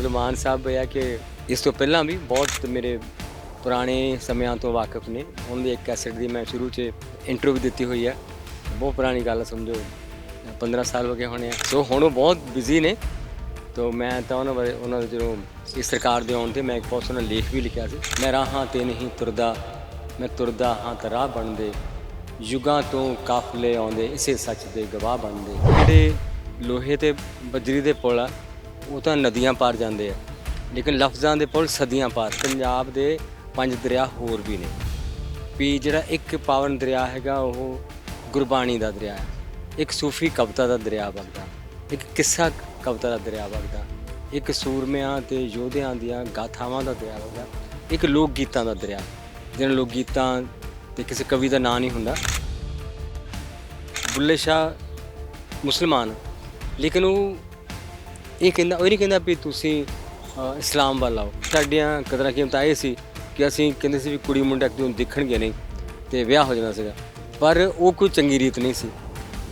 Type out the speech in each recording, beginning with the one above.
ਗੁਰਮਾਨ ਸਾਹਿਬ ਇਹ ਹੈ ਕਿ ਇਸ ਤੋਂ ਪਹਿਲਾਂ ਵੀ ਬਹੁਤ ਮੇਰੇ ਪੁਰਾਣੇ ਸਮਿਆਂ ਤੋਂ ਵਾਕਿਫ ਨੇ। ਉਹਨਾਂ ਦੀ ਇੱਕ ਕੈਸਟ ਦੀ ਮੈਂ ਸ਼ੁਰੂ 'ਚ ਇੰਟਰਵਿਊ ਦਿੱਤੀ ਹੋਈ ਹੈ। ਬਹੁਤ ਪੁਰਾਣੀ ਗੱਲ ਆ, ਸਮਝੋ। 15 ਸਾਲ ਹੋ ਗਏ ਹੋਣੇ ਆ। ਸੋ ਹੁਣ ਉਹ ਬਹੁਤ ਬਿਜ਼ੀ ਨੇ। ਤੋ ਮੈਂ ਤਾਂ ਉਹਨਾਂ ਬਾਰੇ ਉਹਨਾਂ ਦੇ ਜਦੋਂ ਇਸ ਸਰਕਾਰ ਦੇ ਆਉਣ ਤੇ ਮੈਂ ਇੱਕ ਬਹੁਤ ਸੋਹਣਾ ਲੇਖ ਵੀ ਲਿਖਿਆ ਸੀ। ਮੈਂ ਰਾਹਾਂ ਤੇ ਨਹੀਂ ਤੁਰਦਾ ਮੈਂ ਤੁਰਦਾ ਹਾਂ ਤਾਂ ਰਾਹ ਬਣਦੇ। ਯੁਗਾਂ ਤੋਂ ਕਾਫਲੇ ਆਉਂਦੇ ਇਸੇ ਸੱਚ ਦੇ ਗਵਾਹ ਬਣਦੇ। ਜਿਹੜੇ ਲੋਹੇ ਤੇ ਬਜਰੀ ਦੇ ਪੁਲ ਆ ਉਹ ਤਾਂ ਨਦੀਆਂ ਪਾਰ ਜਾਂਦੇ ਆ। ਲੇਕਿਨ ਲਫ਼ਜ਼ਾਂ ਦੇ ਪੁਲ ਸਦੀਆਂ ਪਾਰ। ਪੰਜਾਬ ਦੇ ਪੰਜ ਦਰਿਆ ਹੋਰ ਵੀ ਨੇ। ਵੀ ਜਿਹੜਾ ਇੱਕ ਪਾਵਨ ਦਰਿਆ ਹੈਗਾ, ਉਹ ਗੁਰਬਾਣੀ ਦਾ ਦਰਿਆ ਹੈ। ਇੱਕ ਸੂਫੀ ਕਵਿਤਾ ਦਾ ਦਰਿਆ ਵਗਦਾ। ਇੱਕ ਕਿੱਸਾ ਕਵਿਤਾ ਦਾ ਦਰਿਆ ਵਗਦਾ। ਇੱਕ ਸੂਰਮਿਆਂ ਤੇ ਯੋਧਿਆਂ ਦੀਆਂ ਗਾਥਾਵਾਂ ਦਾ ਦਰਿਆ ਵਗਦਾ। ਇੱਕ ਲੋਕ ਗੀਤਾਂ ਦਾ ਦਰਿਆ। ਜਿਹਨਾਂ ਲੋਕ ਗੀਤਾਂ ਤੇ ਕਿਸੇ ਕਵੀ ਦਾ ਨਾਂ ਨਹੀਂ ਹੁੰਦਾ। ਬੁੱਲੇ ਸ਼ਾਹ ਮੁਸਲਮਾਨ। ਲੇਕਿਨ ਉਹ ਇਹ ਕਹਿੰਦਾ ਉਹ ਨਹੀਂ ਕਹਿੰਦਾ ਵੀ ਤੁਸੀਂ ਅ, ਇਸਲਾਮ ਵੱਲ ਆਓ। ਸਾਡੀਆਂ ਕਦਰਾਂ ਕੀਮਤਾਂ ਇਹ ਸੀ ਕਿ ਅਸੀਂ ਕਹਿੰਦੇ ਸੀ ਵੀ ਕੁੜੀ ਮੁੰਡਾ ਇੱਕ ਦੂਜੇ ਨੂੰ ਦਿਖਣਗੇ ਨਹੀਂ ਤੇ ਵਿਆਹ ਹੋ ਜਾਣਾ ਸੀਗਾ। ਪਰ ਉਹ ਕੋਈ ਚੰਗੀ ਰੀਤ ਨਹੀਂ ਸੀ।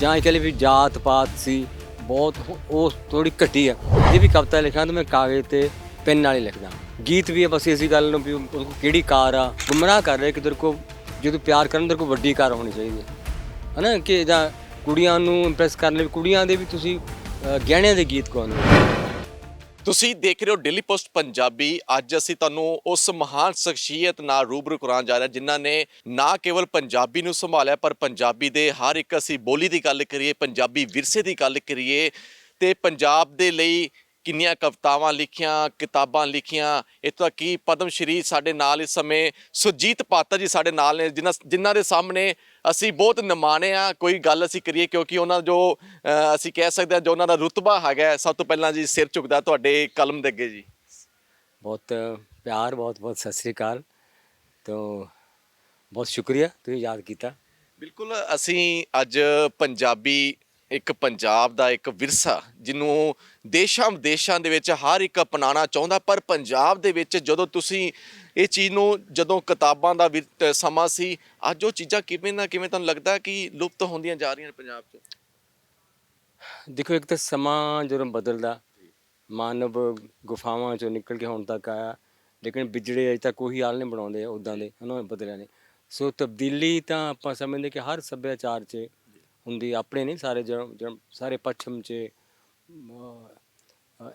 ਜਾਂ ਇਹ ਕਹ ਲਈ ਵੀ ਜਾਤ ਪਾਤ ਸੀ ਬਹੁਤ ਉਹ- ਉਹ ਥੋੜੀ ਘਟੀ ਆ। ਇਹ ਵੀ ਕਵਿਤਾ ਲਿਖਾਂ ਤਾਂ ਮੈਂ ਕਾਗਜ਼ ਤੇ ਪੈਨ ਨਾਲ ਹੀ ਲਿਖਦਾ। ਗੀਤ ਵੀ ਹੈ ਬਸ ਇਸੇ ਗੱਲ ਨੂੰ ਵੀ ਉਹ ਕੋਲ ਕਿਹੜੀ ਕਾਰ ਆ ਗੁੰਮਰਾਹ ਕਰ ਰਿਹਾ ਕਿ ਤੇਰੇ ਕੋ ਜਦੋਂ ਪਿਆਰ ਕਰਨ ਤੇਰੇ ਕੋ ਵੱਡੀ ਕਾਰ ਹੋਣੀ ਚਾਹੀਦੀ ਹੈ। ਹਨਾ ਕਿ ਜਾਂ ਕੁੜੀਆਂ ਨੂੰ ਇੰਪ੍ਰੈਸ ਕਰਨ ਲਈ ਕੁੜੀਆਂ ਦੇ ਵੀ ਤੁਸੀਂ ਗਹਿਣਿਆਂ ਦੇ ਗੀਤ ਗਾਉਂਦੇ ਤੁਸੀਂ ਦੇਖ ਰਹੇ ਹੋ ਡੇਲੀ ਪੋਸਟ ਪੰਜਾਬੀ। ਅੱਜ ਅਸੀਂ ਤੁਹਾਨੂੰ ਉਸ ਮਹਾਨ ਸ਼ਖਸੀਅਤ ਨਾਲ ਰੂਬਰੂ ਕਰਾਉਣ ਜਾ ਰਹੇ ਹਾਂ, ਜਿਨ੍ਹਾਂ ਨੇ ਨਾ ਕੇਵਲ ਪੰਜਾਬੀ ਨੂੰ ਸੰਭਾਲਿਆ, ਪਰ ਪੰਜਾਬੀ ਦੇ ਹਰ ਇੱਕ ਅਸੀਂ ਬੋਲੀ ਦੀ ਗੱਲ ਕਰੀਏ, ਪੰਜਾਬੀ ਵਿਰਸੇ ਦੀ ਗੱਲ ਕਰੀਏ, ਤੇ ਪੰਜਾਬ ਦੇ ਲਈ ਕਿੰਨੀਆਂ ਕਵਿਤਾਵਾਂ ਲਿਖੀਆਂ ਕਿਤਾਬਾਂ ਲਿਖੀਆਂ ਇੱਥੋਂ ਤੱਕ ਕਿ ਪਦਮ ਸ਼੍ਰੀ ਸਾਡੇ ਨਾਲ ਇਸ ਸਮੇਂ ਸੁਰਜੀਤ ਪਾਤਰ ਜੀ ਸਾਡੇ ਨਾਲ ਨੇ ਜਿਨ੍ਹਾਂ ਜਿਨ੍ਹਾਂ ਦੇ ਸਾਹਮਣੇ ਅਸੀਂ ਬਹੁਤ ਨਿਮਾਣੇ ਆ ਕੋਈ ਗੱਲ ਅਸੀਂ ਕਰੀਏ ਕਿਉਂਕਿ ਉਹਨਾਂ ਜੋ ਅਹ, ਅਸੀਂ ਕਹਿ ਸਕਦੇ ਹਾਂ ਜੋ ਉਹਨਾਂ ਦਾ ਰੁਤਬਾ ਹੈਗਾ ਹੈ, ਸਭ ਤੋਂ ਪਹਿਲਾਂ ਜੀ ਸਿਰ ਝੁਕਦਾ ਤੁਹਾਡੇ ਕਲਮ ਦੇ ਅੱਗੇ ਜੀ। ਬਹੁਤ ਪਿਆਰ ਬਹੁਤ ਬਹੁਤ ਸਤਿ ਸ੍ਰੀ ਅਕਾਲ। ਤੋਂ ਬਹੁਤ ਸ਼ੁਕਰੀਆ ਤੁਸੀਂ ਯਾਦ ਕੀਤਾ। ਬਿਲਕੁਲ ਅਸੀਂ ਅੱਜ ਪੰਜਾਬੀ ਇੱਕ ਪੰਜਾਬ ਦਾ ਇੱਕ ਵਿਰਸਾ, ਜਿਹਨੂੰ ਦੇਸ਼ਾਂ ਵਿਦੇਸ਼ਾਂ ਦੇ ਵਿੱਚ ਹਰ ਇੱਕ ਅਪਣਾਉਣਾ ਚਾਹੁੰਦਾ, ਪਰ ਪੰਜਾਬ ਦੇ ਵਿੱਚ ਜਦੋਂ ਤੁਸੀਂ ਇਹ ਚੀਜ਼ ਨੂੰ, ਜਦੋਂ ਕਿਤਾਬਾਂ ਦਾ ਵਿਰ- ਸਮਾਂ ਸੀ, ਅੱਜ ਉਹ ਚੀਜ਼ਾਂ ਕਿਵੇਂ ਨਾ ਕਿਵੇਂ ਤੁਹਾਨੂੰ ਲੱਗਦਾ ਕਿ ਲੁਪਤ ਹੁੰਦੀਆਂ ਜਾ ਰਹੀਆਂ ਪੰਜਾਬ 'ਚ? ਦੇਖੋ, ਇੱਕ ਤਾਂ ਸਮਾਂ ਜਦੋਂ ਬਦਲਦਾ, ਮਾਨਵ ਗੁਫਾਵਾਂ ਚੋਂ ਨਿਕਲ ਕੇ ਹੁਣ ਤੱਕ ਆਇਆ, ਲੇਕਿਨ ਵਿਜੜੇ ਅਜੇ ਤੱਕ ਉਹੀ ਹਾਲ ਨਹੀਂ ਬਣਾਉਂਦੇ ਉਦਾਂ ਦੇ ਉਹਨਾਂ ਨੇ ਬਦਲਿਆ ਨੇ ਸੋ ਤਬਦੀਲੀ ਤਾਂ ਆਪਾਂ ਸਮਝਦੇ ਕਿ ਹਰ ਸੱਭਿਆਚਾਰ 'ਚ ਹੁੰਦੀ ਆਪਣੇ ਨਹੀਂ ਸਾਰੇ ਜਰਮ- ਸਾਰੇ ਪੱਛਮ 'ਚ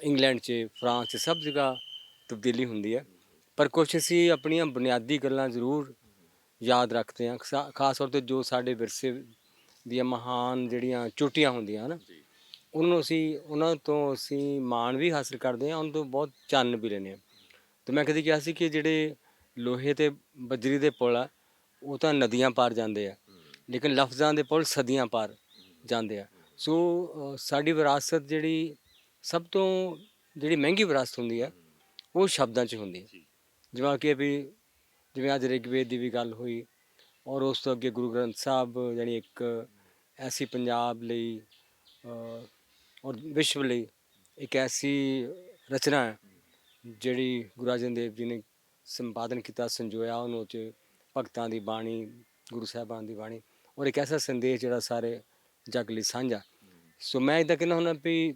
ਇੰਗਲੈਂਡ 'ਚ ਫਰਾਂਸ 'ਚ ਸਭ ਜਗ੍ਹਾ ਤਬਦੀਲੀ ਹੁੰਦੀ ਹੈ ਪਰ ਕੁਛ ਅਸੀਂ ਆਪਣੀਆਂ ਬੁਨਿਆਦੀ ਗੱਲਾਂ ਜ਼ਰੂਰ ਯਾਦ ਰੱਖਦੇ ਹਾਂ ਖਸਾ- ਤੌਰ ਤੇ ਜੋ ਸਾਡੇ ਵਿਰਸੇ ਦੀਆਂ ਮਹਾਨ ਜਿਹੜੀਆਂ ਚੋਟੀਆਂ ਹੁੰਦੀਆਂ ਹਨ ਉਹਨਾਂ ਨੂੰ ਅਸੀਂ ਉਹਨਾਂ ਤੋਂ ਅਸੀਂ ਮਾਣ ਵੀ ਹਾਸਲ ਕਰਦੇ ਹਾਂ ਉਹਨਾਂ ਤੋਂ ਬਹੁਤ ਚੰਨ ਵੀ ਲੈਂਦੇ ਹਾਂ। ਤੇ ਮੈਂ ਕਦੇ ਕਿਹਾ ਸੀ ਕਿ ਜਿਹੜੇ ਲੋਹੇ ਤੇ ਬਜਰੀ ਦੇ ਪੁਲ ਆ ਉਹ ਤਾਂ ਨਦੀਆਂ ਪਾਰ ਜਾਂਦੇ ਆ। ਲੇਕਿਨ ਲਫ਼ਜ਼ਾਂ ਦੇ ਪੁਲ ਸਦੀਆਂ ਪਾਰ ਜਾਂਦੇ ਆ। ਸੋ ਅ, ਸਾਡੀ ਵਿਰਾਸਤ ਜਿਹੜੀ ਸਭ ਤੋਂ ਜਿਹੜੀ ਮਹਿੰਗੀ ਵਿਰਾਸਤ ਹੁੰਦੀ ਹੈ ਉਹ ਸ਼ਬਦਾਂ 'ਚ ਹੁੰਦੀ ਹੈ ਜਿਵੇਂ ਕਿ ਵੀ ਜਿਵੇਂ ਅੱਜ ਰਿਗਵੇਦ ਦੀ ਵੀ ਗੱਲ ਹੋਈ ਔਰ ਉਸ ਤੋਂ ਅੱਗੇ ਗੁਰੂ ਗ੍ਰੰਥ ਸਾਹਿਬ ਜਾਨੀ ਇੱਕ ਐਸੀ ਪੰਜਾਬ ਲਈ ਅ, ਔਰ ਵਿਸ਼ਵ ਲਈ ਇੱਕ ਐਸੀ ਰਚਨਾ ਹੈ ਜਿਹੜੀ ਗੁਰੂ ਅਰਜਨ ਦੇਵ ਜੀ ਨੇ ਸੰਪਾਦਨ ਕੀਤਾ ਸੰਜੋਇਆ ਉਹਨੂੰ ਚ ਭਗਤਾਂ ਦੀ ਬਾਣੀ ਗੁਰੂ ਸਾਹਿਬਾਨ ਦੀ ਬਾਣੀ। ਔਰ ਇੱਕ ਐਸਾ ਸੰਦੇਸ਼ ਜਿਹੜਾ ਸਾਰੇ ਜਗ ਲਈ ਸਾਂਝਾ। ਸੋ ਮੈਂ ਇਦਾਂ ਕਹਿੰਦਾ ਹੁੰਦਾ ਵੀ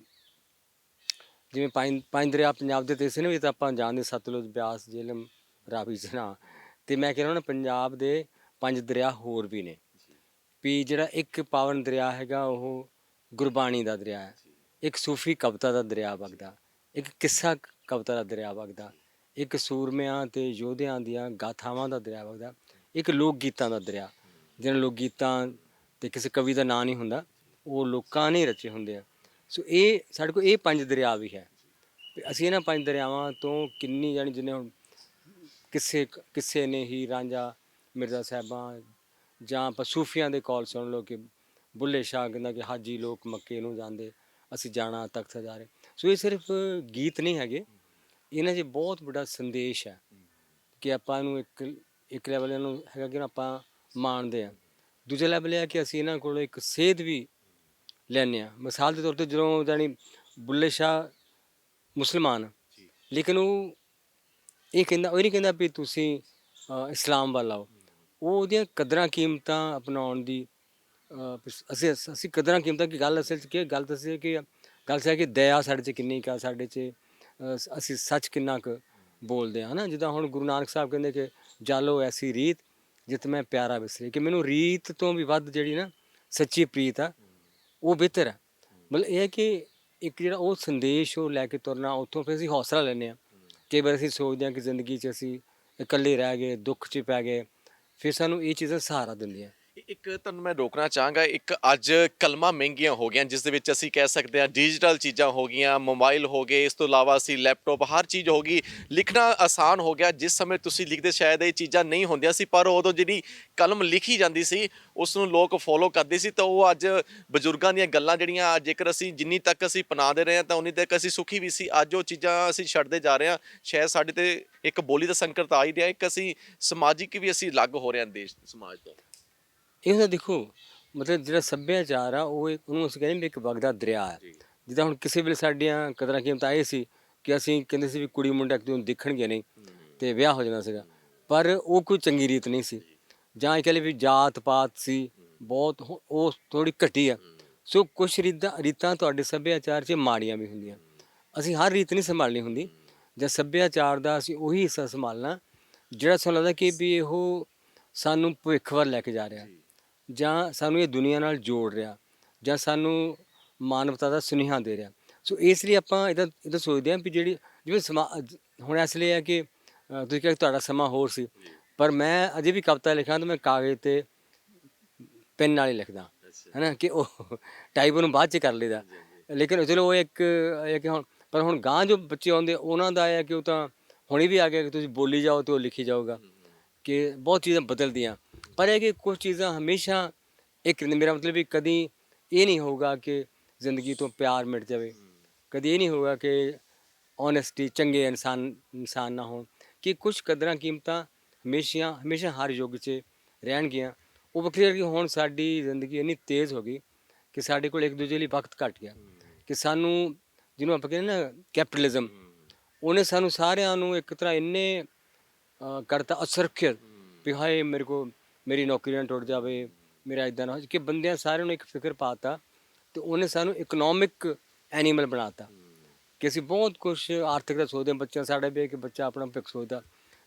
ਜਿਵੇਂ ਪੰਜ ਪੰਜ ਦਰਿਆ ਪੰਜਾਬ ਦੇ ਤੇ ਸੀ ਨਾ ਵੀ ਤਾਂ ਆਪਾਂ ਜਾਣਦੇ ਸਤਲੁਜ ਬਿਆਸ ਜੇਲਮ ਰਾਵੀ ਜਨਾ ਤੇ ਮੈਂ ਕਹਿੰਦਾ ਨਾ ਪੰਜਾਬ ਦੇ ਪੰਜ ਦਰਿਆ ਹੋਰ ਵੀ ਨੇ। ਵੀ ਜਿਹੜਾ ਇੱਕ ਪਾਵਨ ਦਰਿਆ ਹੈਗਾ ਉਹ ਗੁਰਬਾਣੀ ਦਾ ਦਰਿਆ ਹੈ। ਇੱਕ ਸੂਫੀ ਕਵਿਤਾ ਦਾ ਦਰਿਆ ਵਗਦਾ। ਇੱਕ ਕਿੱਸਾ ਕਵਿਤਾ ਦਾ ਦਰਿਆ ਵਗਦਾ। ਇੱਕ ਸੂਰਮਿਆਂ ਤੇ ਯੋਧਿਆਂ ਦੀਆਂ ਗਾਥਾਵਾਂ ਦਾ ਦਰਿਆ ਵਗਦਾ। ਇੱਕ ਲੋਕ ਗੀਤਾਂ ਦਾ ਦਰਿਆ। ਜਿਹਨਾਂ ਲੋਕ ਗੀਤਾਂ ਤੇ ਕਿਸੇ ਕਵੀ ਦਾ ਨਾਂ ਨਹੀਂ ਹੁੰਦਾ, ਉਹ ਲੋਕਾਂ ਨੇ ਰਚੇ ਹੁੰਦੇ ਆ। ਸੋ ਇਹ ਸਾਡੇ ਕੋਲ ਇਹ ਪੰਜ ਦਰਿਆ ਵੀ ਹੈ। ਤੇ ਅਸੀਂ ਇਹਨਾਂ ਪੰਜ ਦਰਿਆਵਾਂ ਤੋਂ ਕਿੰਨੀ ਜਾਣੀ ਜਿੰਨੇ ਹੁਣ ਕਿਸੇ ਕਿਸੇ ਨੇ ਹੀ ਰਾਂਝਾ ਮਿਰਜ਼ਾ ਸਾਹਿਬਾਂ ਜਾਂ ਆਪਾਂ ਸੂਫੀਆਂ ਦੇ ਕਾਲ ਸੁਣ ਲਓ ਕਿ ਬੁੱਲੇ ਸ਼ਾਹ ਕਹਿੰਦਾ ਕਿ ਹਾਜੀ ਲੋਕ ਮੱਕੇ ਨੂੰ ਜਾਂਦੇ, ਅਸੀਂ ਜਾਣਾ ਤਖਤ ਸਜਾਰੇ ਸੋ ਇਹ ਸਿਰਫ ਗੀਤ ਨਹੀਂ ਹੈਗੇ, ਇਹਨਾਂ 'ਚ ਬਹੁਤ ਵੱਡਾ ਸੰਦੇਸ਼ ਹੈ ਕਿ ਆਪਾਂ ਨੂੰ ਇੱਕ ਇੱਕ ਲੈਵਲ ਨੂੰ ਹੈਗਾ ਕਿ ਆਪਾਂ ਮਾਣਦੇ ਆ। ਦੂਜਾ ਲੈਵਲ ਇਹ ਹੈ ਕਿ ਅਸੀਂ ਇਹਨਾਂ ਕੋਲੋਂ ਇੱਕ ਸੇਧ ਵੀ ਲੈਂਦੇ ਆ। ਮਿਸਾਲ ਦੇ ਤੌਰ ਤੇ ਜਦੋਂ ਜਾਨੀ ਬੁੱਲੇ ਸ਼ਾਹ ਮੁਸਲਮਾਨ ਲੇਕਿਨ ਉਹ ਇਹ ਕਹਿੰਦਾ ਉਹ ਨਹੀਂ ਕਹਿੰਦਾ ਵੀ ਤੁਸੀਂ ਇਸਲਾਮ ਵੱਲ ਆਓ। ਉਹ ਉਹਦੀਆਂ ਕਦਰਾਂ ਕੀਮਤਾਂ ਅਪਣਾਉਣ ਦੀ ਅਸੀਂ ਅਸੀਂ ਕਦਰਾਂ ਕੀਮਤਾਂ ਕੀ ਗੱਲ ਅਸਲ 'ਚ ਕੀ? ਗੱਲ ਦੱਸੇ ਕਿ ਗੱਲ ਸੇ ਕਿ ਦਇਆ ਸਾਡੇ 'ਚ ਕਿੰਨੀ ਕਾ ਸਾਡੇ 'ਚ ਅਸੀਂ ਸੱਚ ਕਿੰਨਾ ਕੁ ਬੋਲਦੇ ਹਾਂ ਹਨਾ? ਜਿੱਦਾਂ ਹੁਣ ਗੁਰੂ ਨਾਨਕ ਸਾਹਿਬ ਕਹਿੰਦੇ ਕਿ ਜਾਲੋ ਐਸੀ ਰੀਤ ਜਿਤ ਮੈਂ ਪਿਆਰਾ ਵਿਸਰੇ, ਕਿ ਮੈਨੂੰ ਰੀਤ ਤੋਂ ਵੀ ਵੱਧ ਜਿਹੜੀ ਨਾ ਸੱਚੀ ਪ੍ਰੀਤ ਆ, ਉਹ ਬਿਹਤਰ ਆ। ਮਤਲਬ ਇਹ ਹੈ ਕਿ ਇੱਕ ਜਿਹੜਾ ਉਹ ਸੰਦੇਸ਼ ਉਹ ਲੈ ਕੇ ਤੁਰਨਾ, ਉੱਥੋਂ ਫਿਰ ਅਸੀਂ ਹੌਸਲਾ ਲੈਂਦੇ ਹਾਂ। ਕਈ ਵਾਰ ਅਸੀਂ ਸੋਚਦੇ ਹਾਂ ਕਿ ਜ਼ਿੰਦਗੀ 'ਚ ਅਸੀਂ ਇਕੱਲੇ ਰਹਿ ਗਏ, ਦੁੱਖ 'ਚ ਪੈ ਗਏ, ਫਿਰ ਸਾਨੂੰ ਇਹ ਚੀਜ਼ਾਂ ਸਹਾਰਾ ਦਿੰਦੀਆਂ। ਇੱਕ ਤੁਹਾਨੂੰ ਮੈਂ ਰੋਕਣਾ ਚਾਹਾਂਗਾ, ਇੱਕ ਅੱਜ ਕਲਮਾਂ ਮਹਿੰਗੀਆਂ ਹੋ ਗਈਆਂ, ਜਿਸ ਦੇ ਵਿੱਚ ਅਸੀਂ ਕਹਿ ਸਕਦੇ ਹਾਂ ਡਿਜੀਟਲ ਚੀਜ਼ਾਂ ਹੋ ਗਈਆਂ ਮੋਬਾਈਲ ਹੋ ਗਏ, ਇਸ ਤੋਂ ਇਲਾਵਾ ਅਸੀਂ ਲੈਪਟਾਪ ਹਰ ਚੀਜ਼ ਹੋ ਗਈ, ਲਿਖਣਾ ਆਸਾਨ ਹੋ ਗਿਆ, ਜਿਸ ਸਮੇਂ ਤੁਸੀਂ ਲਿਖਦੇ ਸ਼ਾਇਦ ਇਹ ਚੀਜ਼ਾਂ ਨਹੀਂ ਹੁੰਦੀਆਂ ਸੀ, ਪਰ ਉਦੋਂ ਜਿਹੜੀ ਕਲਮ ਲਿਖੀ ਜਾਂਦੀ ਸੀ ਉਸ ਨੂੰ ਲੋਕ ਫੋਲੋ ਕਰਦੇ ਸੀ, ਤਾਂ ਉਹ ਅੱਜ ਬਜ਼ੁਰਗਾਂ ਦੀਆਂ ਗੱਲਾਂ ਜਿਹੜੀਆਂ ਜੇਕਰ ਅਸੀਂ ਜਿੰਨੀ ਤੱਕ ਅਸੀਂ ਅਪਣਾਉਂਦੇ ਰਹੇ ਹਾਂ, ਤਾਂ ਉਨੀ ਤੱਕ ਅਸੀਂ ਸੁਖੀ ਵੀ ਸੀ, ਅੱਜ ਉਹ ਚੀਜ਼ਾਂ ਅਸੀਂ ਛੱਡਦੇ ਜਾ ਰਹੇ ਹਾਂ, ਸ਼ਾਇਦ ਸਾਡੇ ਤੇ ਇੱਕ ਬੋਲੀ ਦਾ ਸੰਕਟ ਆ ਹੀ ਰਿਹਾ, ਇੱਕ ਅਸੀਂ ਸਮਾਜਿਕ ਵੀ ਅਸੀਂ ਅਲੱਗ ਹੋ ਰਹੇ ਹਾਂ ਦੇਸ਼, ਸਮਾਜ ਤੋਂ। ਇਹ ਤਾਂ ਦੇਖੋ ਮਤਲਬ ਜਿਹੜਾ ਸੱਭਿਆਚਾਰ ਆ ਉਹ ਇੱਕ- ਉਹਨੂੰ ਅਸੀਂ ਕਹਿੰਦੇ ਵੀ ਇੱਕ ਵਗਦਾ ਦਰਿਆ ਹੈ ਜਿੱਦਾਂ ਹੁਣ ਕਿਸੇ ਵੇਲੇ ਸਾਡੀਆਂ ਕਦਰਾਂ ਕੀਮਤਾਂ ਇਹ ਸੀ ਕਿ ਅਸੀਂ ਕਹਿੰਦੇ ਸੀ ਵੀ ਕੁੜੀ ਮੁੰਡਾ ਇੱਕ ਦੂਜੇ ਨੂੰ ਦੇਖਣਗੇ ਨਹੀਂ ਤੇ ਵਿਆਹ ਹੋ ਜਾਣਾ ਸੀਗਾ। ਪਰ ਉਹ ਕੋਈ ਚੰਗੀ ਰੀਤ ਨਹੀਂ ਸੀ। ਜਾਂ। ਇਹ ਕਹ ਲਏ ਵੀ ਜਾਤ ਪਾਤ ਸੀ ਬਹੁਤ ਹੁ- ਉਹ ਥੋੜੀ ਘਟੀ ਆ। ਸੋ ਕੁਝ ਰੀਤਾਂ ਰੀਤਾਂ ਤੁਹਾਡੇ ਸੱਭਿਆਚਾਰ 'ਚ ਮਾੜੀਆਂ ਵੀ ਹੁੰਦੀਆਂ। ਅਸੀਂ ਹਰ ਰੀਤ ਨਹੀਂ ਸੰਭਾਲਣੀ ਹੁੰਦੀ। ਜਾਂ ਸੱਭਿਆਚਾਰ ਦਾ ਅਸੀਂ ਉਹੀ ਹਿੱਸਾ ਸੰਭਾਲਣਾ ਜਿਹੜਾ ਸਾਨੂੰ ਲੱਗਦਾ ਕਿ ਵੀ ਉਹ ਸਾਨੂੰ ਭਵਿੱਖ ਵੱਲ ਲੈ ਕੇ ਜਾ ਰਿਹਾ। ਜਾਂ ਸਾਨੂੰ ਇਹ ਦੁਨੀਆ ਨਾਲ ਜੋੜ ਰਿਹਾ ਜਾਂ ਸਾਨੂੰ ਮਾਨਵਤਾ ਦਾ ਸੁਨੇਹਾ ਦੇ ਰਿਹਾ। ਸੋ ਇਸ ਲਈ ਆਪਾਂ ਇਹਦਾ ਇਹਦਾ ਸੋਚਦੇ ਹਾਂ ਵੀ ਜਿਹੜੀ ਜਿਵੇਂ ਸਮਾ ਹੁਣ ਇਸ ਲਈ ਹੈ ਕਿ ਤੁਸੀਂ ਕਿਹਾ ਤੁਹਾਡਾ ਸਮਾਂ ਹੋਰ ਸੀ ਪਰ ਮੈਂ ਅਜੇ ਵੀ ਕਵਿਤਾ ਲਿਖਾਂ ਤਾਂ ਮੈਂ ਕਾਗਜ਼ ਤੇ ਪੈਨ ਨਾਲ ਹੀ ਲਿਖਦਾ ਹੈਨਾ ਕਿ ਉਹ ਟਾਈਪ ਨੂੰ ਬਾਅਦ ਚ ਕਰ ਲਈਦਾ। ਲੇਕਿਨ ਚਲੋ ਉਹ ਇੱਕ ਇਹ ਕਿ ਹੁਣ ਪਰ ਹੁਣ ਗਾਂ ਜੋ ਬੱਚੇ ਆਉਂਦੇ ਉਹਨਾਂ ਦਾ ਇਹ ਹੈ ਕਿ ਉਹ ਤਾਂ ਹੁਣੇ ਵੀ ਆ ਗਿਆ ਕਿ ਤੁਸੀਂ ਬੋਲੀ ਜਾਓ ਤੇ ਉਹ ਲਿਖੀ ਜਾਊਗਾ ਕਿ ਬਹੁਤ ਚੀਜ਼ਾਂ ਬਦਲਦੀਆਂ। ਪਰ ਇਹ ਕਿ ਕੁਝ ਚੀਜ਼ਾਂ ਹਮੇਸ਼ਾ ਇੱਕ ਰਹਿੰਦੀਆਂ। ਮੇਰਾ ਮਤਲਬ ਵੀ ਕਦੀ ਇਹ ਨਹੀਂ ਹੋਊਗਾ ਕਿ ਜ਼ਿੰਦਗੀ ਤੋਂ ਪਿਆਰ ਮਿਟ ਜਾਵੇ ਕਦੀ ਇਹ ਨਹੀਂ ਹੋਊਗਾ ਕਿ ਓਨੈਸਟੀ ਚੰਗੇ ਇਨਸਾਨ ਇਨਸਾਨ ਨਾ ਹੋਣ ਕਿ ਕੁਝ ਕਦਰਾਂ ਕੀਮਤਾਂ ਹਮੇਸ਼ਾ ਹਮੇਸ਼ਾ ਹਰ ਯੁੱਗ 'ਚ ਰਹਿਣਗੀਆਂ ਉਹ ਵੱਖਰੀ ਕਿ ਹੁਣ ਸਾਡੀ ਜ਼ਿੰਦਗੀ ਇੰਨੀ ਤੇਜ਼ ਹੋ ਗਈ ਕਿ ਸਾਡੇ ਕੋਲ ਇੱਕ ਦੂਜੇ ਲਈ ਵਕਤ ਘਟ ਗਿਆ ਕਿ ਸਾਨੂੰ ਜਿਹਨੂੰ ਆਪਾਂ ਕਹਿੰਦੇ ਨਾ ਕੈਪੀਟਲਿਜ਼ਮ ਉਹਨੇ ਸਾਨੂੰ ਸਾਰਿਆਂ ਨੂੰ ਇੱਕ ਤਰ੍ਹਾਂ ਇੰਨੇ ਅ, ਕਰਤਾ ਅਸੁਰੱਖਿਅਤ ਵੀ ਹਾਏ ਮੇਰੇ ਕੋ ਮੇਰੀ ਨੌਕਰੀ ਨਾ ਟੁੱਟ ਜਾਵੇ, ਮੇਰਾ ਇਦਾਂ ਨਾ ਹੋ ਜਾਵੇ, ਕਿ ਬੰਦਿਆਂ ਸਾਰਿਆਂ ਨੂੰ ਇੱਕ ਫਿਕਰ ਪਾਤਾ ਤੇ ਉਹਨੇ ਸਾਨੂੰ ਇਕਨੋਮਿਕ ਐਨੀਮਲ ਬਣਾਤਾ ਕਿ ਅਸੀਂ ਬਹੁਤ ਕੁਝ ਆਰਥਿਕਤਾ ਸੋਚਦੇ ਹਾਂ, ਬੱਚਿਆਂ ਸਾਡੇ ਵੀ ਹੈ ਕਿ ਬੱਚਾ ਆਪਣਾ ਭਵਿੱਖ ਸੋਚਦਾ।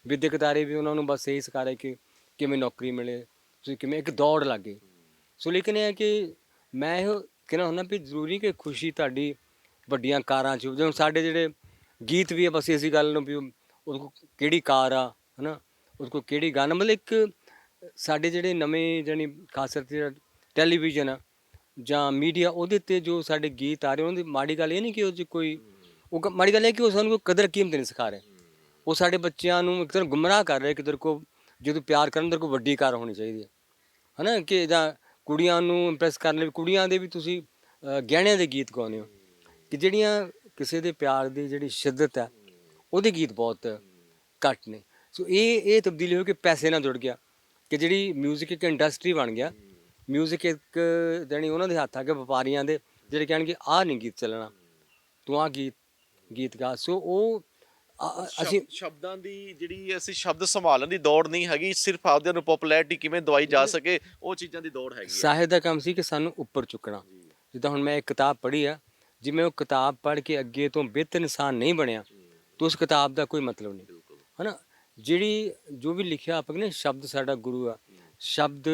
ਵਿਦਿਅਕ ਤਾਰੇ ਵੀ ਉਹਨਾਂ ਨੂੰ ਬਸ ਇਹੀ ਸਿਖਾ ਰਹੇ ਕਿ ਕਿਵੇਂ ਨੌਕਰੀ ਮਿਲੇ, ਤੁਸੀਂ ਕਿਵੇਂ ਇੱਕ ਦੌੜ ਲੱਗੇ। ਸੋ ਲੇਕਿਨ ਇਹ ਹੈ ਕਿ ਮੈਂ ਇਹ ਕਹਿਣਾ ਹੁੰਦਾ ਵੀ ਜ਼ਰੂਰੀ ਕਿ ਖੁਸ਼ੀ ਤੁਹਾਡੀ ਵੱਡੀਆਂ ਕਾਰਾਂ 'ਚ ਜਿਵੇਂ ਸਾਡੇ ਜਿਹੜੇ ਗੀਤ ਵੀ ਆ, ਬਸ ਇਸੇ ਗੱਲ ਨੂੰ ਵੀ ਉਹ- ਉਹਦੇ ਕੋਲ ਕਿਹੜੀ ਕਾਰ ਆ, ਹਨਾ? ਉਹਦੇ ਕੋਲ ਕਿਹੜੀ ਗਾਣਾ? ਮਤਲਬ ਇੱਕ ਸਾਡੇ ਜਿਹੜੇ ਨਵੇਂ ਜਾਨੀ ਖਾਸ ਕਰਕੇ ਟੈਲੀਵਿਜ਼ਨ ਆ ਜਾਂ ਮੀਡੀਆ ਉਹਦੇ ਤੇ ਜੋ ਸਾਡੇ ਗੀਤ ਆ ਰਹੇ ਉਹਨਾਂ ਦੀ ਮਾੜੀ ਗੱਲ ਇਹ ਨਹੀਂ ਕਿ ਉਹ 'ਚ ਕੋਈ ਉਹ ਕ- ਮਾੜੀ ਗੱਲ ਇਹ ਕਿ ਉਹ ਸਾਨੂੰ ਕੋਈ ਕਦਰ ਕੀਮਤ ਨਹੀਂ ਸਿਖਾ ਰਹੇ। ਉਹ ਸਾਡੇ ਬੱਚਿਆਂ ਨੂੰ ਇੱਕ ਤਰ੍ਹਾਂ ਗੁੰਮਰਾਹ ਕਰ ਰਹੇ ਕਿ ਤੇਰੇ ਕੋ ਜਦੋਂ ਪਿਆਰ ਕਰਨ ਤੇਰੇ ਕੋ ਵੱਡੀ ਕਾਰ ਹੋਣੀ ਚਾਹੀਦੀ ਹੈ ਹਨਾ ਕਿ ਜਾਂ ਕੁੜੀਆਂ ਨੂੰ ਇੰਪ੍ਰੈਸ ਕਰਨ ਲਈ ਕੁੜੀਆਂ ਦੇ ਵੀ ਤੁਸੀਂ ਅ, ਗਹਿਣਿਆਂ ਦੇ ਗੀਤ ਗਾਉਂਦੇ ਹੋ। ਕਿ ਜਿਹੜੀਆਂ ਕਿਸੇ ਦੇ ਪਿਆਰ ਦੀ ਜਿਹੜੀ ਸ਼ਿੱਦਤ ਹੈ ਉਹਦੇ ਗੀਤ ਬਹੁਤ ਘੱਟ ਨੇ। ਸੋ ਇਹ ਇਹ ਤਬਦੀਲੀ ਹੋ ਕੇ ਪੈਸੇ ਨਾਲ ਜੁੜ ਗਿਆ। ਕਿ ਜਿਹੜੀ 뮤직 ਇੱਕ ਇੰਡਸਟਰੀ ਬਣ ਗਿਆ 뮤직 ਇੱਕ ਜਾਣੀ ਉਹਨਾਂ ਦੇ ਹੱਥ ਆ ਕੇ ਵਪਾਰੀਆਂ ਦੇ ਜਿਹੜੇ ਕਹਿਣਗੇ ਆਹ ਨਹੀਂ ਗੀਤ ਚੱਲਣਾ ਤੂੰ ਆਹ ਗੀਤ ਗੀਤ ਗਾ ਸੋ ਉਹ ਆ- ਆ- ਅਸੀਂ ਸ਼ਬ- ਸ਼ਬਦਾਂ ਦੀ ਜਿਹੜੀ ਅਸੀਂ ਸ਼ਬਦ ਸੰਭਾਲਣ ਦੀ ਦੌੜ ਨਹੀਂ ਹੈਗੀ ਸਿਰਫ ਆਪਦਿਆਂ ਨੂੰ ਪਪੂਲੈਰਿਟੀ ਕਿਵੇਂ ਦਵਾਈ ਜਾ ਸਕੇ ਉਹ ਚੀਜ਼ਾਂ ਦੀ ਦੌੜ ਹੈਗੀ ਹੈ ਸਾਹਿਤ ਦਾ ਕੰਮ ਸੀ ਕਿ ਸਾਨੂੰ ਉੱਪਰ ਚੁੱਕਣਾ ਜਿੱਦਾਂ ਹੁਣ ਮੈਂ ਇੱਕ ਕਿਤਾਬ ਪੜ੍ਹੀ ਆ ਜਿਵੇਂ ਉਹ ਕਿਤਾਬ ਪੜ੍ਹ ਕੇ ਅੱਗੇ ਤੋਂ ਬਿਹਤਰ ਇਨਸਾਨ ਨਹੀਂ ਬਣਿਆ ਤਾਂ ਉਸ ਕਿਤਾਬ ਦਾ ਕੋਈ ਮਤਲਬ ਨਹੀਂ ਹਨਾ ਜਿਹੜੀ ਜੋ ਵੀ ਲਿਖਿਆ ਆਪਾਂ ਕਹਿੰਦੇ ਸ਼ਬਦ ਸਾਡਾ ਗੁਰੂ ਆ। ਸ਼ਬਦ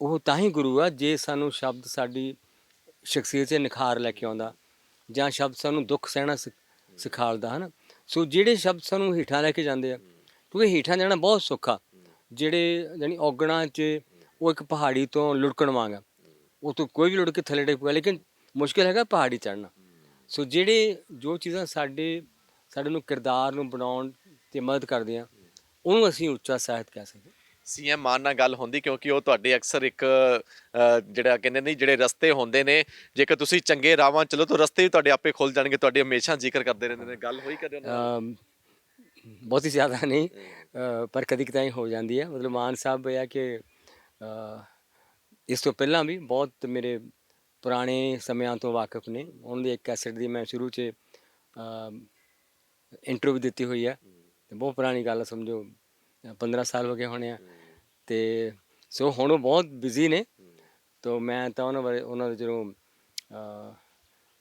ਉਹ ਤਾਂ ਹੀ ਗੁਰੂ ਆ ਜੇ ਸਾਨੂੰ ਸ਼ਬਦ ਸਾਡੀ ਸ਼ਖਸੀਅਤ 'ਚ ਨਿਖਾਰ ਲੈ ਕੇ ਆਉਂਦਾ ਜਾਂ ਸ਼ਬਦ ਸਾਨੂੰ ਦੁੱਖ ਸਹਿਣਾ ਸਿਖ- ਸਿਖਾਲਦਾ, ਹਨਾ। ਸੋ ਜਿਹੜੇ ਸ਼ਬਦ ਸਾਨੂੰ ਹੀਠਾਂ ਲੈ ਕੇ ਜਾਂਦੇ ਆ, ਕਿਉਂਕਿ ਹੀਠਾਂ ਜਾਣਾ ਬਹੁਤ ਸੌਖਾ। ਜਿਹੜੇ ਜਾਨੀ ਔਗਣਾ 'ਚ ਉਹ ਇੱਕ ਪਹਾੜੀ ਤੋਂ ਲੁੜਕਣ ਵਾਂਗਾ ਉਹ ਤੋਂ ਕੋਈ ਵੀ ਲੁੜ ਕੇ ਥੱਲੇ ਡਿੱਗ ਪਊਗਾ ਲੇਕਿਨ ਮੁਸ਼ਕਿਲ ਹੈਗਾ ਪਹਾੜੀ ਚੜਨਾ ਸੋ ਜਿਹੜੇ ਜੋ ਚੀਜ਼ਾਂ ਸਾਡੇ ਸਾਡੇ ਨੂੰ ਕਿਰਦਾਰ ਨੂੰ ਬਣਾਉਣ ਤੇ ਮਦਦ ਕਰਦੀਆਂ ਉਹਨੂੰ ਅਸੀਂ ਉੱਚਾ ਸਾਹਿਤ ਕਹਿ ਸਕਦੇ ਸੀਐਮ ਮਾਨ ਨਾਲ ਗੱਲ ਹੁੰਦੀ ਕਿਉਂਕਿ ਉਹ ਤੁਹਾਡੇ ਅਕਸਰ ਇੱਕ ਅ, ਜਿਹੜਾ ਕਹਿੰਦੇ ਨਹੀਂ ਜਿਹੜੇ ਰਸਤੇ ਹੁੰਦੇ ਨੇ ਜੇਕਰ ਤੁਸੀਂ ਚੰਗੇ ਰਾਵਾਂ ਚਲੋ ਤਾਂ ਰਸਤੇ ਵੀ ਤੁਹਾਡੇ ਆਪੇ ਖੁੱਲ ਜਾਣਗੇ ਤੁਹਾਡੇ ਹਮੇਸ਼ਾ ਜ਼ਿਕਰ ਕਰਦੇ ਰਹਿੰਦੇ ਨੇ। ਗੱਲ ਹੋਈ ਕਦੇ ਉਹਨਾਂ ਨਾਲ? ਅਮ ਬਹੁਤ ਹੀ ਜ਼ਿਆਦਾ ਨਹੀਂ। ਅ, ਪਰ ਕਦੀ ਕਦਾਈ ਹੋ ਜਾਂਦੀ ਹੈ। ਮਤਲਬ ਮਾਨ ਸਾਹਿਬ ਇਹ ਹੈ ਕਿ ਅ, ਇਸ ਤੋਂ ਪਹਿਲਾਂ ਵੀ ਬਹੁਤ ਮੇਰੇ ਪੁਰਾਣੇ ਸਮਿਆਂ ਤੋਂ ਵਾਕਿਫ ਨੇ। ਉਹਨਾਂ ਦੀ ਇੱਕ ਕੈਸੇਟ ਦੀ ਮੈਂ ਸ਼ੁਰੂ 'ਚ ਇੰਟਰਵਿਊ ਦਿੱਤੀ ਹੋਈ ਹੈ। ਤੇ ਬਹੁਤ ਪੁਰਾਣੀ ਗੱਲ ਆ, ਸਮਝੋ ਅ, 15 ਸਾਲ ਹੋ ਗਏ ਹੋਣੇ ਆ। ਤੇ ਸੋ ਹੁਣ ਉਹ ਬਹੁਤ ਬਿਜ਼ੀ ਨੇ। ਤੋ ਮੈਂ ਤਾਂ ਉਹਨਾਂ ਬਾਰੇ ਉਹਨਾਂ ਦੇ ਜਦੋਂ ਅ,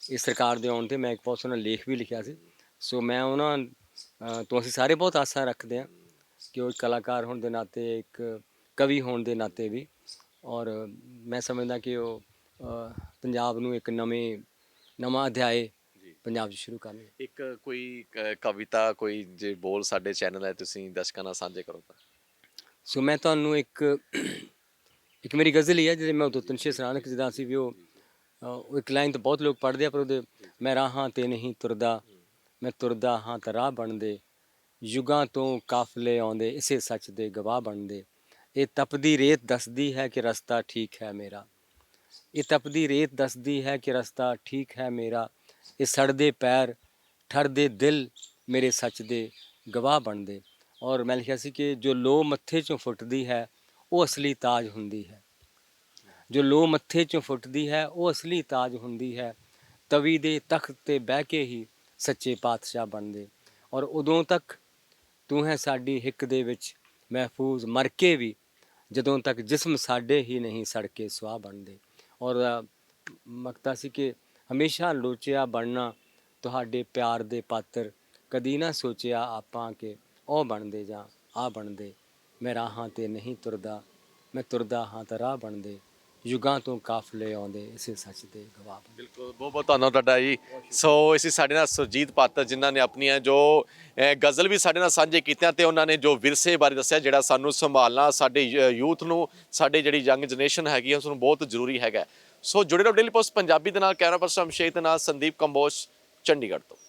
ਇਸ ਸਰਕਾਰ ਦੇ ਆਉਣ ਤੇ ਮੈਂ ਇੱਕ ਬਹੁਤ ਸੋਹਣਾ ਲੇਖ ਵੀ ਲਿਖਿਆ ਸੀ। ਸੋ ਮੈਂ ਉਹਨਾਂ ਅ, ਤੋਂ ਅਸੀਂ ਸਾਰੇ ਬਹੁਤ ਆਸਾਂ ਰੱਖਦੇ ਹਾਂ ਕਿ ਉਹ ਇੱਕ ਕਲਾਕਾਰ ਹੋਣ ਦੇ ਨਾਤੇ ਇੱਕ ਕਵੀ ਹੋਣ ਦੇ ਨਾਤੇ ਵੀ। ਔਰ ਮੈਂ ਸਮਝਦਾ ਕਿ ਉਹ ਅ, ਪੰਜਾਬ ਨੂੰ ਇੱਕ ਨਵੇਂ ਨਵਾਂ ਅਧਿਆਏ ਪੰਜਾਬ 'ਚ ਸ਼ੁਰੂ ਕਰਨਗੇ ਇੱਕ ਕੋਈ ਕ- ਕਵਿਤਾ ਕੋਈ ਜੇ ਬੋਲ ਸਾਡੇ ਚੈਨਲ ਹੈ ਤੁਸੀਂ ਦਰਸ਼ਕਾਂ ਨਾਲ ਸਾਂਝੇ ਕਰੋ ਤਾਂ। ਸੋ ਮੈਂ ਤੁਹਾਨੂੰ ਇੱਕ ਇੱਕ ਮੇਰੀ ਗਜ਼ਲ ਹੀ ਹੈ ਜਿਹਦੇ ਮੈਂ ਉਦੋਂ ਤਨਸ਼ੇ ਸਰਾਣਾ ਜਿਹਦਾ ਸੀ ਵੀ ਉਹ ਅ, ਉਹ ਇੱਕ ਲਾਈਨ ਤਾਂ ਬਹੁਤ ਲੋਕ ਪੜ੍ਹਦੇ ਆ ਪਰ ਉਹਦੇ ਮੈਂ ਰਾਹਾਂ ਤੇ ਨਹੀਂ ਤੁਰਦਾ ਮੈਂ ਤੁਰਦਾ ਹਾਂ ਤਾਂ ਰਾਹ ਬਣਦੇ ਯੁਗਾਂ ਤੋਂ ਕਾਫਲੇ ਆਉਂਦੇ ਇਸੇ ਸੱਚ ਦੇ ਗਵਾਹ ਬਣਦੇ। ਇਹ ਤਪਦੀ ਰੇਤ ਦੱਸਦੀ ਹੈ ਕਿ ਰਸਤਾ ਠੀਕ ਹੈ ਮੇਰਾ। ਇਹ ਤਪਦੀ ਰੇਤ ਦੱਸਦੀ ਹੈ ਕਿ ਰਸਤਾ ਠੀਕ ਹੈ ਮੇਰਾ। ਇਹ ਸੜਦੇ ਪੈਰ, ਠਰਦੇ ਦਿਲ ਮੇਰੇ ਸੱਚ ਦੇ ਗਵਾਹ ਬਣਦੇ। ਔਰ ਮੈਂ ਲਿਖਿਆ ਸੀ ਕਿ ਜੋ ਲੋ ਮੱਥੇ ਚੋਂ ਫੁੱਟਦੀ ਹੈ, ਉਹ ਅਸਲੀ ਤਾਜ ਹੁੰਦੀ ਹੈ। ਜੋ ਲੋ ਮੱਥੇ ਚੋਂ ਫੁੱਟਦੀ ਹੈ, ਉਹ ਅਸਲੀ ਤਾਜ ਹੁੰਦੀ ਹੈ। ਤਵੀ ਦੇ ਤਖਤ ਤੇ ਬਹਿ ਕੇ ਹੀ ਸੱਚੇ ਪਾਤਸ਼ਾਹ ਬਣਦੇ। ਔਰ ਉਦੋਂ ਤੱਕ ਤੂੰ ਹੈ ਸਾਡੀ ਹਿੱਕ ਦੇ ਵਿੱਚ ਮਹਿਫੂਜ਼, ਮਰ ਕੇ ਵੀ ਜਦੋਂ ਤੱਕ ਜਿਸਮ ਸਾਡੇ ਹੀ ਨਹੀਂ ਸੜ ਕੇ ਸੁਆਹ ਬਣਦੇ। ਔਰ ਮਕਤਾ ਸੀ ਕਿ ਹਮੇਸ਼ਾ ਲੋਚਿਆ ਬਣਨਾ ਤੁਹਾਡੇ ਪਿਆਰ ਦੇ ਪਾਤਰ। ਕਦੀ ਨਾ ਸੋਚਿਆ ਆਪਾਂ ਕਿ ਉਹ ਬਣਦੇ ਜਾਂ ਆ ਬਣਦੇ। ਮੈਂ ਰਾਹਾਂ ਤੇ ਨਹੀਂ ਤੁਰਦਾ, ਮੈਂ ਤੁਰਦਾ ਹਾਂ ਤਾਂ ਰਾਹ ਬਣਦੇ। ਯੁਗਾਂ ਤੋਂ ਕਾਫਲੇ ਆਉਂਦੇ, ਇਸੇ ਸੱਚ ਦੇ ਗਵਾਹ ਬਿਲਕੁਲ, ਬਹੁਤ ਬਹੁਤ ਧੰਨਵਾਦ ਤੁਹਾਡਾ ਜੀ। ਸੋ ਇਸੇ ਸਾਡੇ ਨਾਲ ਸੁਰਜੀਤ ਪਾਤਰ ਜਿਨ੍ਹਾਂ ਨੇ ਆਪਣੀਆਂ ਜੋ ਗਜ਼ਲ ਵੀ ਸਾਡੇ ਨਾਲ ਸਾਂਝੇ ਕੀਤੀਆਂ ਤੇ ਉਹਨਾਂ ਨੇ ਜੋ ਵਿਰਸੇ ਬਾਰੇ ਦੱਸਿਆ ਜਿਹੜਾ ਸਾਨੂੰ ਸੰਭਾਲਣਾ ਸਾਡੇ ਯੂਥ ਨੂੰ, ਸਾਡੇ ਜਿਹੜੀ ਯੰਗ ਜਨਰੇਸ਼ਨ ਹੈਗੀ ਹੈ ਉਸ ਨੂੰ ਬਹੁਤ ਜ਼ਰੂਰੀ ਹੈਗਾ। ਸੋ ਜੁੜੇ ਰਹੋ ਡੇਲੀ ਪੋਸਟ ਪੰਜਾਬੀ ਦੇ ਨਾਲ, ਕੈਮਰਾ ਪਰਸਨ ਅਭਿਸ਼ੇਕ ਦੇ ਨਾਲ ਸੰਦੀਪ ਕੰਬੋਜ, ਚੰਡੀਗੜ੍ਹ ਤੋਂ।